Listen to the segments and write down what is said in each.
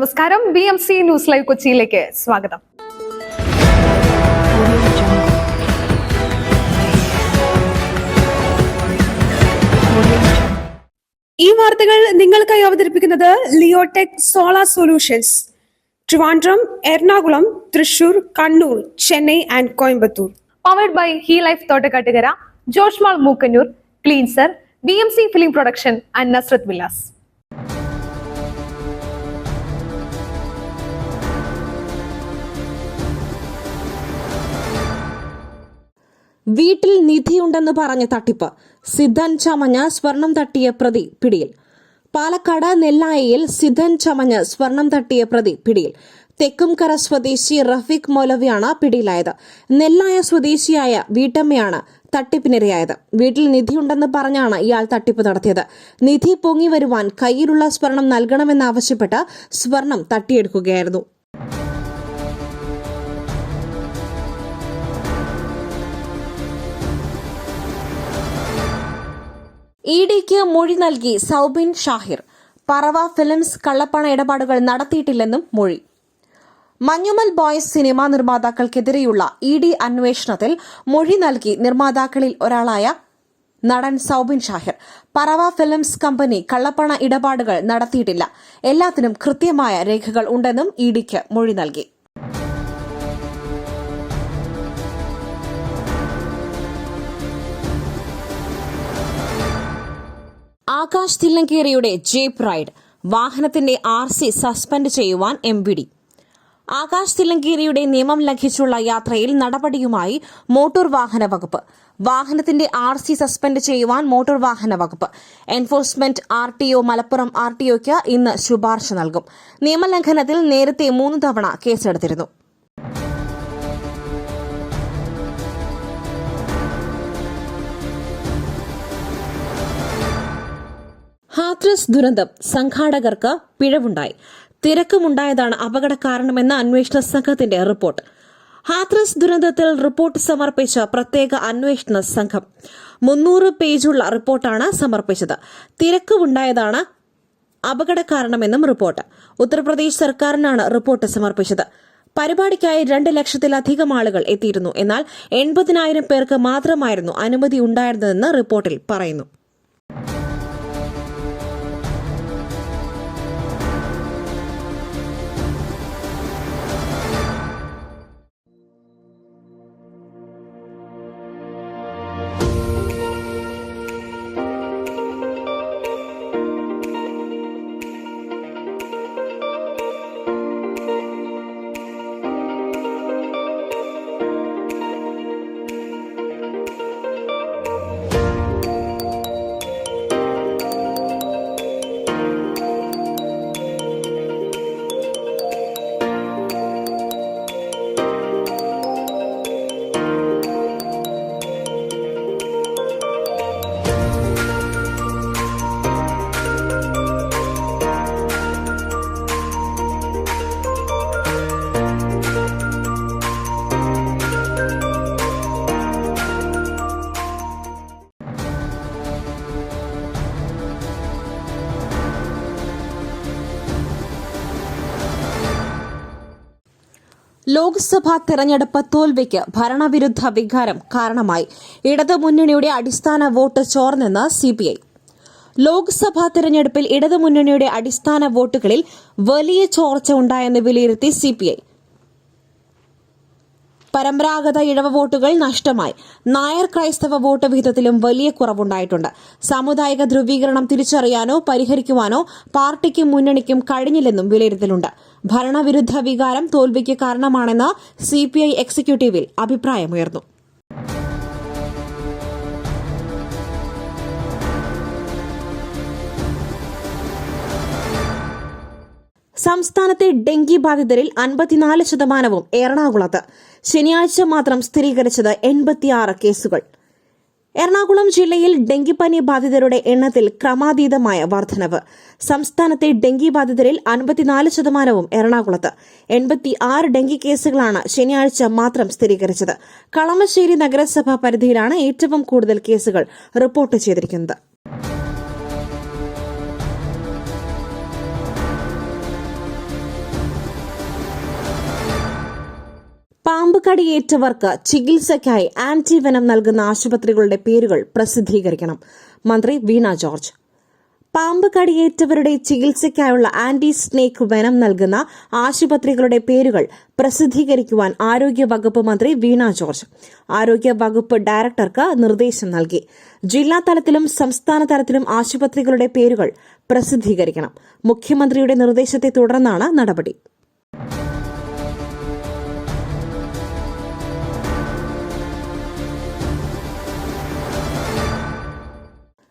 നമസ്കാരം. B M C news live കൊച്ചിയിലേക്ക് സ്വാഗതം. ഈ വാർത്തകൾ നിങ്ങൾക്കായി അവതരിപ്പിക്കുന്നത് Leotech solar solutions. Trivandrum Ernakulam Thrissur Kannur Chennai and Coimbatore. Powered by he life Thottakattukara Josh Mall Mookkannoor cleanser B M C film production and Nazrath Vilas. വീട്ടിൽ നിധിയുണ്ടെന്ന് പറഞ്ഞ് തട്ടിപ്പ്. സിദ്ധൻ ചമഞ്ഞ് സ്വർണം തട്ടിയ പ്രതി പിടിയിൽ. പാലക്കാട് നെല്ലായയിൽ സിദ്ധൻ ചമഞ്ഞ് സ്വർണം തട്ടിയ പ്രതി പിടിയിൽ. തെക്കുംകര സ്വദേശി റഫീഖ് മൗലവിയാണ് പിടിയിലായത്. നെല്ലായ സ്വദേശിയായ വീട്ടമ്മയാണ് തട്ടിപ്പിനിരയായത്. വീട്ടിൽ നിധിയുണ്ടെന്ന് പറഞ്ഞാണ് ഇയാൾ തട്ടിപ്പ് നടത്തിയത്. നിധി പൊങ്ങി വരുവാൻ കയ്യിലുള്ള സ്വർണം നൽകണമെന്നാവശ്യപ്പെട്ട് സ്വർണം തട്ടിയെടുക്കുകയായിരുന്നു. ഇ ഡിക്ക് മൊഴി നൽകി സൗബിൻ ഷാഹിർ. പറവ ഫിലിംസ് കള്ളപ്പണ ഇടപാടുകൾ നടത്തിയിട്ടില്ലെന്നും മൊഴി. മഞ്ഞുമൽ ബോയ്സ് സിനിമാ നിർമ്മാതാക്കൾക്കെതിരെയുള്ള ഇ ഡി അന്വേഷണത്തിൽ മൊഴി നൽകി നിർമ്മാതാക്കളിൽ ഒരാളായ നടൻ സൗബിൻ ഷാഹിർ. പറവ ഫിലിംസ് കമ്പനി കള്ളപ്പണ ഇടപാടുകൾ നടത്തിയിട്ടില്ല. എല്ലാത്തിനും കൃത്യമായ രേഖകൾ ഉണ്ടെന്നും ഇ ഡിക്ക് മൊഴി നൽകി. ആകാശ് തില്ലങ്കേറിയുടെ ജീപ്പ് റൈഡ് വാഹനത്തിന്റെ ആർ സി സസ്പെൻഡ് ചെയ്യുവാൻ എം വി ഡി ആകാശ് തില്ലങ്കേരിയുടെ നിയമം ലംഘിച്ചുള്ള യാത്രയിൽ നടപടിയുമായി മോട്ടോർ വാഹന വകുപ്പ്. വാഹനത്തിന്റെ ആർ സി സസ്പെൻഡ് ചെയ്യുവാൻ മോട്ടോർ വാഹന വകുപ്പ്. Enforcement R T O Malappuram R T ഇന്ന് ശുപാർശ നൽകും. നിയമലംഘനത്തിൽ നേരത്തെ മൂന്ന് തവണ കേസെടുത്തിരുന്നു. ഹാത്രസ് ദുരന്തം സംഘാടകർക്ക് പിഴവുണ്ടായി. തിരക്കുമുണ്ടായതാണ് അപകട കാരണമെന്ന അന്വേഷണ സംഘത്തിന്റെ റിപ്പോർട്ട്. ഹാത്രസ് ദുരന്തത്തിൽ റിപ്പോർട്ട് സമർപ്പിച്ച പ്രത്യേക അന്വേഷണ സംഘം. മുന്നൂറ് പേജുള്ള റിപ്പോർട്ടാണ് സമർപ്പിച്ചത്. തിരക്കുമുണ്ടായതാണ് അപകട കാരണമെന്നും റിപ്പോർട്ട്. ഉത്തർപ്രദേശ് സർക്കാരിനാണ് റിപ്പോർട്ട് സമർപ്പിച്ചത്. പരിപാടിക്കായി രണ്ട് ലക്ഷത്തിലധികം ആളുകൾ എത്തിയിരുന്നു. എന്നാൽ എൺപതിനായിരം പേർക്ക് മാത്രമായിരുന്നു അനുമതി ഉണ്ടായിരുന്നതെന്ന് റിപ്പോർട്ടിൽ പറയുന്നു. ലോക്സഭാ തെരഞ്ഞെടുപ്പ് തോൽവിക്ക് ഭരണവിരുദ്ധ വികാരം കാരണമായി. ഇടതുമുന്നണിയുടെ അടിസ്ഥാന വോട്ട് ചോർന്നെന്ന് സിപിഐ. ലോക്സഭാ തെരഞ്ഞെടുപ്പിൽ ഇടതുമുന്നണിയുടെ അടിസ്ഥാന വോട്ടുകളിൽ വലിയ ചോർച്ച ഉണ്ടായെന്ന് വിലയിരുത്തി സിപിഐ. പരമ്പരാഗത ഇഴവ വോട്ടുകൾ നഷ്ടമായി. നായർ ക്രൈസ്തവ വോട്ട് വിഹിതത്തിലും വലിയ കുറവുണ്ടായിട്ടുണ്ട്. സാമുദായിക ധ്രുവീകരണം തിരിച്ചറിയാനോ പരിഹരിക്കുവാനോ പാർട്ടിക്കും മുന്നണിക്കും കഴിഞ്ഞില്ലെന്നും വിലയിരുത്തലുണ്ട്. ഭരണവിരുദ്ധ വികാരം തോൽവിക്ക് കാരണമാണെന്ന് സിപിഐ എക്സിക്യൂട്ടീവിൽ അഭിപ്രായമുയർന്നു. സംസ്ഥാനത്തെ ഡെങ്കി ബാധിതരിൽ അൻപത്തിനാല് ശതമാനവും എറണാകുളത്ത്. ശനിയാഴ്ച മാത്രം സ്ഥിരീകരിച്ചത് എൺപത്തിയാറ് കേസുകൾ. എറണാകുളം ജില്ലയിൽ ഡെങ്കിപ്പനി ബാധിതരുടെ എണ്ണത്തിൽ ക്രമാതീതമായ വർധനവ്. സംസ്ഥാനത്തെ ഡെങ്കി ബാധിതരിൽ അൻപത്തിനാല് ശതമാനവും എറണാകുളത്ത്. എൺപത്തിയാറ് ഡെങ്കി കേസുകളാണ് ശനിയാഴ്ച മാത്രം സ്ഥിരീകരിച്ചത്. കളമശ്ശേരി നഗരസഭാ പരിധിയിലാണ് ഏറ്റവും കൂടുതൽ കേസുകൾ റിപ്പോർട്ട് ചെയ്തിരിക്കുന്നത്. കടിയേറ്റവർക്ക് ചികിത്സയ്ക്കായി ആന്റിവെനം നൽകുന്ന ആശുപത്രികളുടെ പേരുകൾ പ്രസിദ്ധീകരിക്കണം. മന്ത്രി വീണ ജോർജ്. പാമ്പ് കടിയേറ്റവരുടെ ചികിത്സയ്ക്കായുള്ള ആന്റി സ്നേക്ക് വെനം നൽകുന്ന ആശുപത്രികളുടെ പേരുകൾ പ്രസിദ്ധീകരിക്കുവാൻ ആരോഗ്യ വകുപ്പ് മന്ത്രി വീണ ജോർജ്. ആരോഗ്യ വകുപ്പ് ഡയറക്ടർക്ക് നിർദ്ദേശം നൽകി. ജില്ലാ തലത്തിലും സംസ്ഥാന തലത്തിലും ആശുപത്രികളുടെ പേരുകൾ പ്രസിദ്ധീകരിക്കണം. മുഖ്യമന്ത്രിയുടെ നിർദ്ദേശത്തെ തുടർന്നാണ് നടപടി.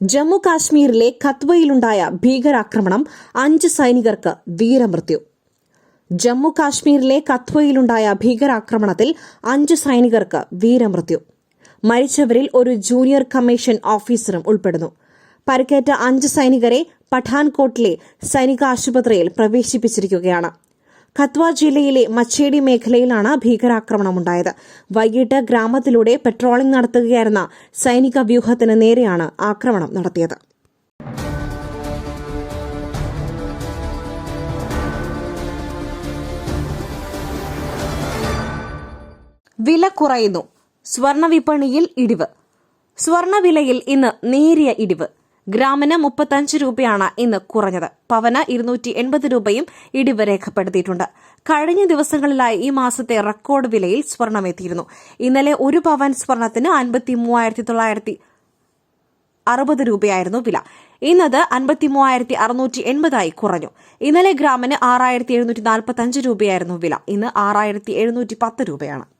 ജമ്മു കാശ്മീരിലെ ഖത്വയിലുണ്ടായ ഭീകരാക്രമണം അഞ്ച് സൈനികർക്ക് വീരമൃത്യു. ജമ്മു കാശ്മീരിലെ കത്വയിലുണ്ടായ ഭീകരാക്രമണത്തിൽ അഞ്ച് സൈനികർക്ക് വീരമൃത്യു. മരിച്ചവരിൽ ഒരു ജൂനിയർ കമ്മീഷൻ ഓഫീസറും ഉൾപ്പെടുന്നു. പരിക്കേറ്റ അഞ്ച് സൈനികരെ പഠാൻകോട്ടിലെ സൈനിക ആശുപത്രിയിൽ പ്രവേശിപ്പിച്ചിരിക്കുകയാണ്. ഖത്വ ജില്ലയിലെ മച്ചേടി മേഖലയിലാണ് ഭീകരാക്രമണമുണ്ടായത്. വൈകിട്ട് ഗ്രാമത്തിലൂടെ പെട്രോളിംഗ് നടത്തുകയായിരുന്ന സൈനിക വ്യൂഹത്തിന് നേരെയാണ് ആക്രമണം നടത്തിയത്. വില കുറയുന്നു. സ്വർണ വിപണിയിൽ ഇടിവ്. സ്വർണവിലയിൽ ഇന്ന് നേരിയ ഇടിവ്. ഗ്രാമിന് മുപ്പത്തഞ്ച് രൂപയാണ് ഇന്ന് കുറഞ്ഞത്. പവന് ഇരുന്നൂറ്റി എൺപത് രൂപയും ഇടിവ് രേഖപ്പെടുത്തിയിട്ടുണ്ട്. കഴിഞ്ഞ ദിവസങ്ങളിലായി ഈ മാസത്തെ റെക്കോർഡ് വിലയിൽ സ്വർണം എത്തിയിരുന്നു ഇന്നലെ ഒരു പവൻ സ്വർണത്തിന് അൻപത്തി മൂവായിരത്തി തൊള്ളായിരത്തി അറുപത് രൂപയായിരുന്നു വില. ഇന്നത് അൻപത്തി മൂവായിരത്തി അറുന്നൂറ്റി എൺപതായി കുറഞ്ഞു. ഇന്നലെ ഗ്രാമിന് ആറായിരത്തി എഴുന്നൂറ്റി നാൽപ്പത്തി അഞ്ച് രൂപയായിരുന്നു വില. ഇന്ന് ആറായിരത്തി എഴുന്നൂറ്റി പത്ത് രൂപയാണ്.